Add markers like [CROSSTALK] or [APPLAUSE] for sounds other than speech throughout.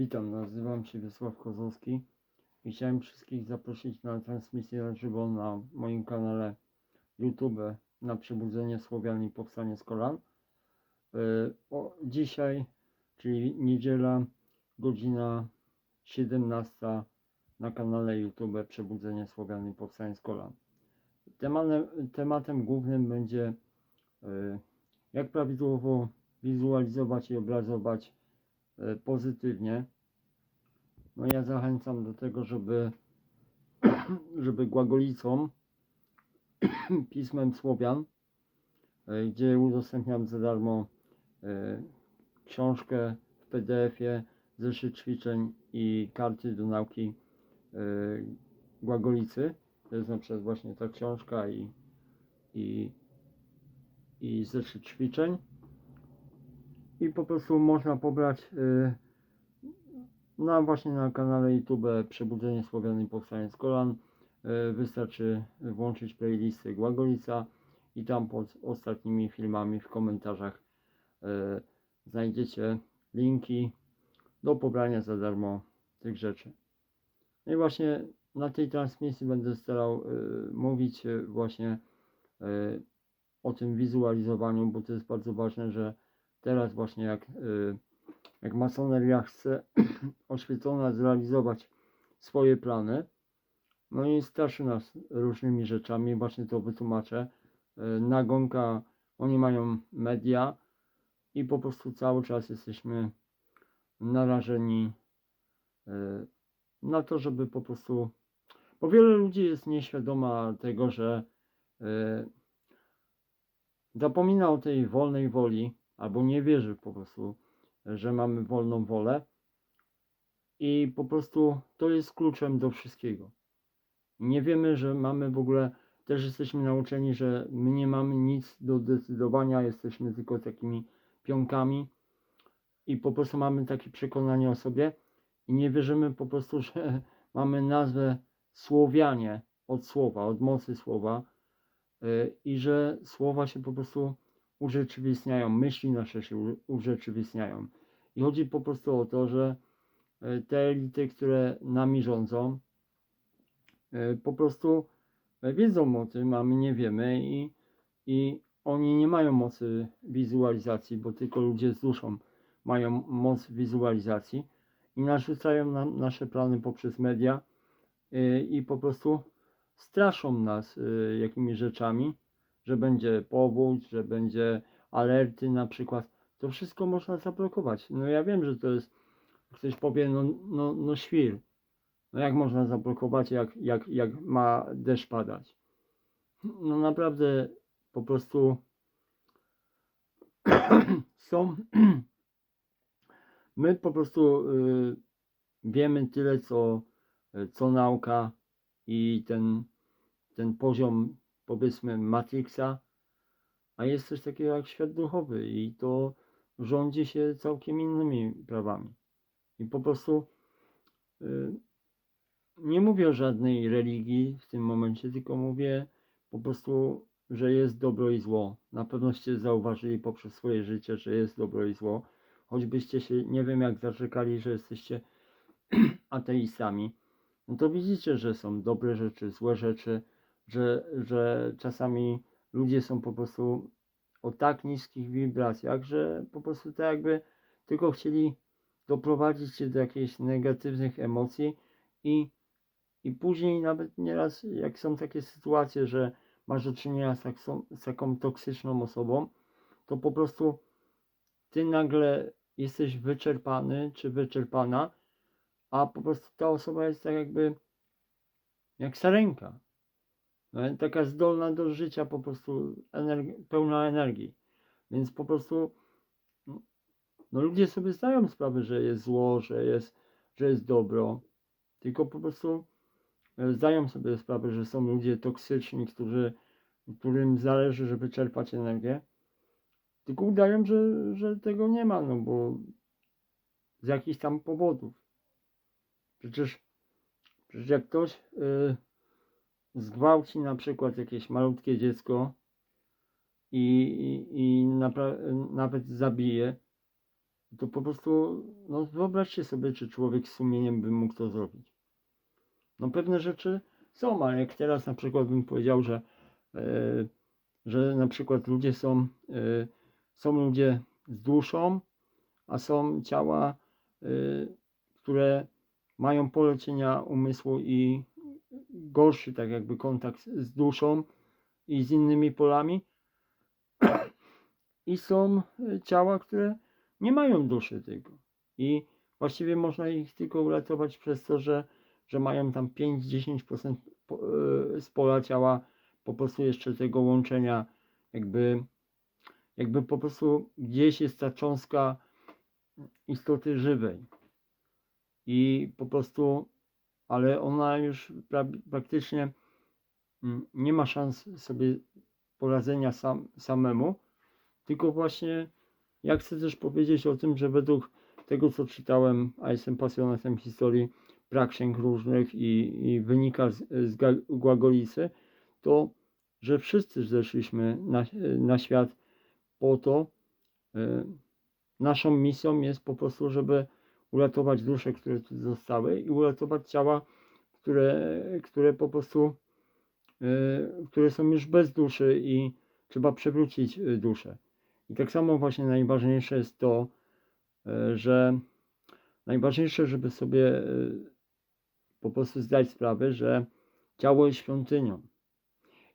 Witam, nazywam się Wiesław Kozłowski i chciałem wszystkich zaprosić na transmisję na żywo na moim kanale YouTube na Przebudzenie Słowian i Powstanie z Kolan. Yy, O, dzisiaj, czyli niedziela, godzina 17 na kanale YouTube Przebudzenie Słowian i Powstanie z Kolan. Tematem, tematem głównym będzie yy, jak prawidłowo wizualizować i obrazować e, pozytywnie. No ja zachęcam do tego, żeby, [CLEARS THROAT] żeby głagolicą, [CLEARS THROAT] pismem Słowian, e, gdzie udostępniam za darmo e, książkę w PDF-ie, zeszyt ćwiczeń i karty do nauki e, głagolicy. To jest na przykład właśnie ta książka i, i, i zeszyt ćwiczeń i po prostu można pobrać y, na właśnie na kanale YouTube Przebudzenie Słowian i Powstanie z Kolan. Y, wystarczy włączyć playlisty Głagolica i tam pod ostatnimi filmami w komentarzach y, znajdziecie linki do pobrania za darmo tych rzeczy. No i właśnie na tej transmisji będę starał mówić właśnie o tym wizualizowaniu, bo to jest bardzo ważne, że teraz właśnie jak, y, jak masoneria chce [CLEARS THROAT] oświecona zrealizować swoje plany, no i straszy nas różnymi rzeczami, właśnie to wytłumaczę. Y, Nagonka, oni mają media i po prostu cały czas jesteśmy narażeni y, na to, żeby po prostu, bo wiele ludzi jest nieświadoma tego, że zapomina o tej wolnej woli, albo nie wierzy po prostu, że mamy wolną wolę. I po prostu to jest kluczem do wszystkiego. Nie wiemy, że mamy w ogóle, też jesteśmy nauczeni, że my nie mamy nic do decydowania, jesteśmy tylko takimi pionkami i po prostu mamy takie przekonanie o sobie i nie wierzymy po prostu, [LAUGHS] że mamy nazwę Słowianie od słowa, od mocy słowa yy, i że słowa się po prostu urzeczywistniają, myśli nasze się urzeczywistniają. I chodzi po prostu o to, że e, te elity, które nami rządzą, e, po prostu e, wiedzą o tym, a my nie wiemy i, i oni nie mają mocy wizualizacji, bo tylko ludzie z duszą mają moc wizualizacji i narzucają nam nasze plany poprzez media i po prostu straszą nas jakimiś rzeczami, że będzie powódź, że będzie alerty na przykład, to wszystko można zablokować. No ja wiem, że to jest, ktoś powie, no, no, no świr. No jak można zablokować, jak, jak, jak ma deszcz padać? No naprawdę po prostu [CLEARS THROAT] są, [CLEARS THROAT] my po prostu y, wiemy tyle, co, co nauka i ten, ten poziom powiedzmy Matrixa, a jest coś takiego jak świat duchowy i to rządzi się całkiem innymi prawami. I po prostu y, nie mówię o żadnej religii w tym momencie, tylko mówię po prostu, że jest dobro i zło. Na pewnoście zauważyli poprzez swoje życie, że jest dobro i zło. Choćbyście się, nie wiem jak zaczekali, że jesteście [CLEARS THROAT] ateistami, no to widzicie, że są dobre rzeczy, złe rzeczy, że, że czasami ludzie są po prostu o tak niskich wibracjach, że po prostu tak jakby tylko chcieli doprowadzić cię do jakichś negatywnych emocji i, i później nawet nieraz jak są takie sytuacje, że masz do czynienia z, taką- z taką toksyczną osobą, to po prostu ty nagle jesteś wyczerpany czy wyczerpana, a po prostu ta osoba jest tak jakby jak sarenka. No, taka zdolna do życia, po prostu energi- pełna energii. Więc po prostu no, no ludzie sobie zdają sprawę, że jest zło, że jest, że jest dobro. Tylko po prostu e, zdają sobie sprawę, że są ludzie toksyczni, którzy, którym zależy, żeby czerpać energię. Tylko udają, że, że tego nie ma, no bo z jakichś tam powodów. Przecież, przecież jak ktoś y, zgwałci na przykład jakieś malutkie dziecko i, i, i nawet zabije, To po prostu, no wyobraźcie sobie, czy człowiek z sumieniem by mógł to zrobić. No pewne rzeczy są, ale jak teraz na przykład bym powiedział, że, e, że na przykład ludzie są, e, są ludzie z duszą, a są ciała, e, które mają pole cienia umysłu i gorszy tak jakby kontakt z duszą i z innymi polami. I są e, ciała, które nie mają duszy tylko. I właściwie można ich tylko uratować przez to, że, że mają tam 5-10% po- e, z pola ciała po prostu jeszcze tego łączenia, jakby, jakby po prostu gdzieś jest ta cząstka istoty żywej. I po prostu, ale ona już pra- praktycznie mm, nie ma szans sobie poradzenia sam, samemu, tylko właśnie ja chcę też powiedzieć o tym, że według tego, co czytałem, a jestem pasjonatem historii praksięg różnych i, i wynika z, z Głagolicy, to, że wszyscy zeszliśmy na, na świat po to, e, naszą misją jest po prostu, żeby uratować dusze, które tu zostały i uratować ciała, które, które po prostu, e, które są już bez duszy i trzeba przywrócić e, duszę. I tak samo właśnie najważniejsze jest to, e, że najważniejsze, żeby sobie po prostu zdać sprawę, że ciało jest świątynią.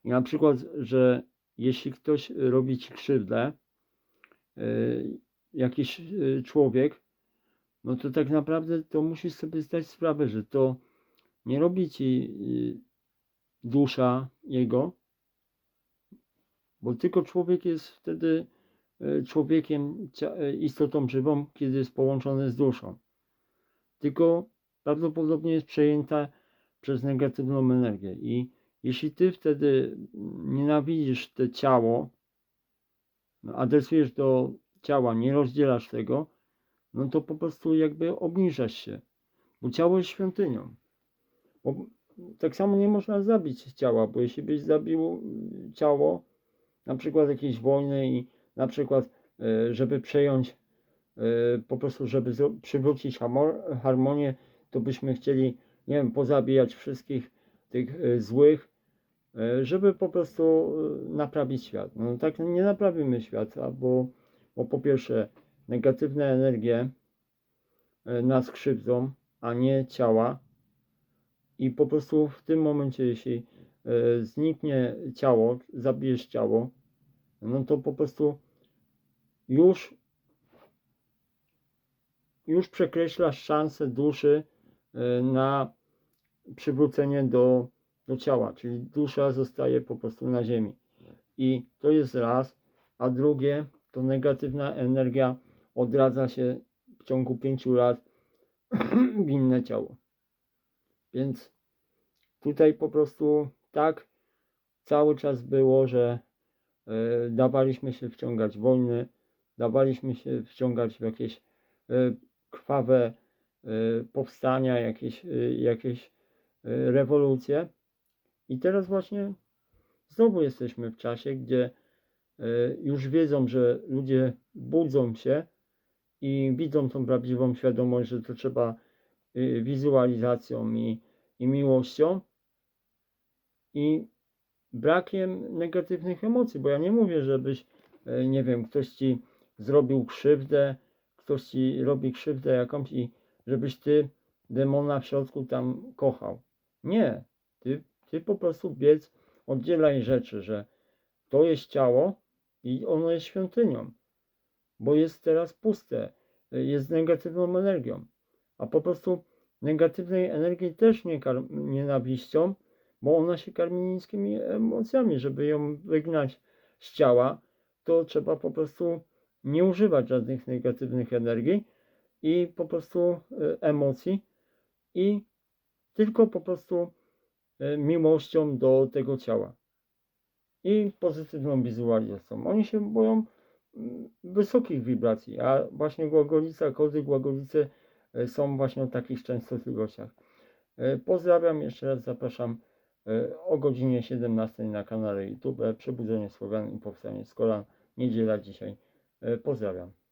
I na przykład, że jeśli ktoś robi ci krzywdę, jakiś człowiek, no to tak naprawdę to musisz sobie zdać sprawę, że to nie robi ci y, dusza jego, bo tylko człowiek jest wtedy e, człowiekiem, e, istotą żywą, kiedy jest połączony z duszą. Tylko prawdopodobnie jest przejęta przez negatywną energię. I jeśli ty wtedy nienawidzisz to ciało, adresujesz do ciała, nie rozdzielasz tego, no to po prostu jakby obniżasz się, bo ciało jest świątynią. Bo tak samo nie można zabić ciała, bo jeśli byś zabił y, ciało, na przykład jakiejś wojny i na przykład, e, żeby przejąć, e, po prostu, żeby przywrócić harmonię, to byśmy chcieli, nie wiem, pozabijać wszystkich tych e, złych, żeby po prostu naprawić świat. No tak nie naprawimy świata, bo, bo po pierwsze negatywne energie e, nas krzywdzą, a nie ciała. I po prostu w tym momencie, jeśli e, zniknie ciało, zabijesz ciało, no to po prostu już, już przekreślasz szansę duszy e, na przywrócenie do, do ciała, czyli dusza zostaje po prostu na ziemi. I to jest raz, a drugie, to negatywna energia odradza się w ciągu pięciu lat w [CLEARS THROAT] inne ciało. Więc tutaj po prostu tak cały czas było, że e, dawaliśmy się wciągać w wojny, dawaliśmy się wciągać w jakieś e, krwawe e, powstania, jakieś, e, jakieś e, rewolucje. I teraz właśnie znowu jesteśmy w czasie, gdzie e, już wiedzą, że ludzie budzą się i widzą tą prawdziwą świadomość, że to trzeba y, wizualizacją i, i miłością i brakiem negatywnych emocji, bo ja nie mówię, żebyś, e, nie wiem, ktoś ci zrobił krzywdę, ktoś ci robi krzywdę jakąś i żebyś ty demona w środku tam kochał. Nie, ty, ty po prostu biec, oddzielaj rzeczy, że to jest ciało i ono jest świątynią, bo jest teraz puste, y, jest negatywną energią, a po prostu negatywnej energii też nie karm nienawiścią, bo ona się karmi niskimi emocjami. Żeby ją wygnać z ciała, to trzeba po prostu nie używać żadnych negatywnych energii i po prostu y, emocji i tylko po prostu y, miłością do tego ciała i pozytywną wizualizacją. Oni się boją wysokich wibracji, a właśnie Głagolica, kody Głagolicy y, są właśnie o takich częstotliwościach. Y, Pozdrawiam, jeszcze raz zapraszam y, o godzinie 17 na kanale YouTube Przebudzenie Słowian i Powstanie z Kolan. Niedziela dzisiaj. Pozdrawiam.